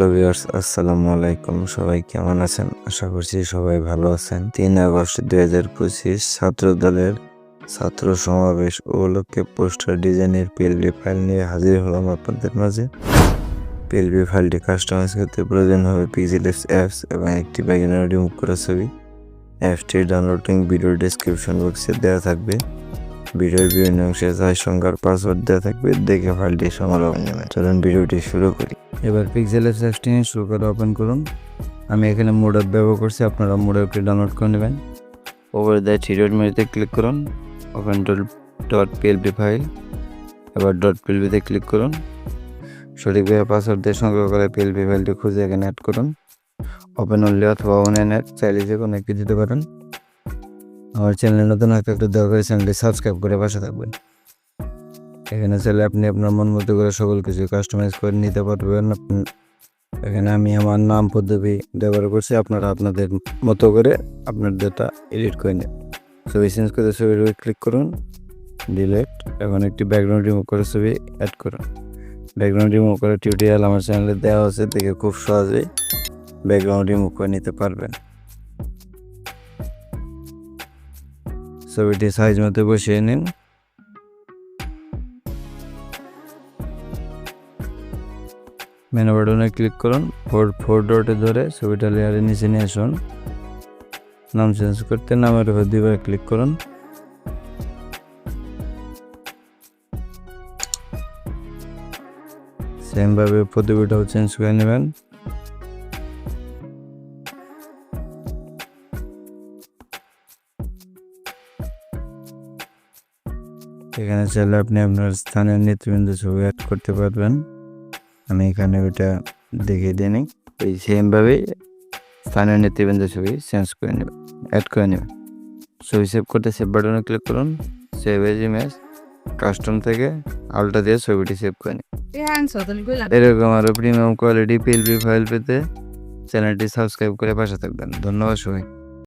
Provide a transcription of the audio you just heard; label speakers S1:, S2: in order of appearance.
S1: Hello viewers আসসালামু আলাইকুম সবাই কেমন আছেন? আশা করছি সবাই ভালো আছেন। তিন আগস্ট দুই হাজার পঁচিশ, ছাত্র দলের ছাত্র সমাবেশ উপলক্ষে পোস্টার ডিজাইনের পিএলবি ফাইল নিয়ে হাজির হলাম আপনাদের মাঝে। পিএলবি ফাইলটি কাস্টমাইজ করতে প্রয়োজন হবে পিজিলেস অ্যাপস এবং একটি ব্যাগিনার রিমুভ করা ছবি। অ্যাপসটির ডাউনলোডিং ভিডিও ডিসক্রিপশন বক্সে দেওয়া থাকবে। ভিডিওর বিভিন্ন অংশে ছয় সংখ্যার পাসওয়ার্ড দেওয়া থাকবে, দেখে ফাইলটি সংরক্ষণ নেবেন। চলুন ভিডিওটি শুরু করি। এবার পিক্সেল অ্যাপসটি নিয়ে শুরু করে ওপেন করুন। আমি এখানে মোড অ্যাপ ব্যবহার করছি, আপনারা মোড অ্যাপটি ডাউনলোড করে নেবেন। ওভার দ্য থ্রিডট মেনুতে ক্লিক করুন। ওপেন ডট পিএলপি ফাইল এবার ডট পিএলপিতে ক্লিক করুন। সঠিকভাবে পাসওয়ার্ড দিয়ে সংগ্রহ করে পিএলপি ফাইলটি খুঁজে এখানে অ্যাড করুন। ওপেন অনলি অথবা অন এন অ্যাড চাইলে যে কোনো একটি দিতে পারেন। আমার চ্যানেল নতুন একটা একটু দয়া করে চ্যানেলটি সাবস্ক্রাইব করে পাশে থাকবেন। এখানে চাইলে আপনি আপনার মন মতো করে সকল কিছু কাস্টমাইজ করে নিতে পারবেন। এখানে আমি আমার নাম পদ্ধতি ব্যবহার করছি। আপনারা আপনাদের মতো করে আপনার ডেটা এডিট করে নেন। ছবি চেঞ্জ করে ছবির ক্লিক করুন। ডিলেট এখন একটি ব্যাকগ্রাউন্ড রিমুভ করে ছবি অ্যাড করুন। ব্যাকগ্রাউন্ড রিমুভ করে টিউটোরিয়াল আমার চ্যানেলে দেওয়া আছে, দেখে খুব সহজেই ব্যাকগ্রাউন্ড রিমুভ করে নিতে পারবেন। ছবিটি সাইজ মতো বসিয়ে নিন মেনু বাটনে ক্লিক করুন ফোর ফোর ডটে ধরে, ছবিটা লেয়ারের নিচে নিয়ে আসুন। নাম চেঞ্জ করতে নামের উপর দুইবার ক্লিক করুন। সেমভাবে প্রতিবিটাও চেঞ্জ করে নেবেন। এখানে চাইলে আপনি আপনার স্থানীয় নেতৃবৃন্দ ছবি অ্যাড করতে পারবেন। আমি এখানে ওটা দেখিয়ে দিই নি ওই সেমভাবে স্থানীয় নেতৃবৃন্দ ছবি চেঞ্জ করে নেবেন অ্যাড করে নেবেন। ছবি সেভ করতে সেভ বাটনে ক্লিক করুন সেভ এজ ইমেজ কাস্টম থেকে আলটা দিয়ে ছবিটি সেভ করে নিন। এরকম আরও প্রিমিয়াম কোয়ালিটি পিএলপি ফাইল পেতে চ্যানেলটি সাবস্ক্রাইব করে পাশে থাকবেন। ধন্যবাদ সবাই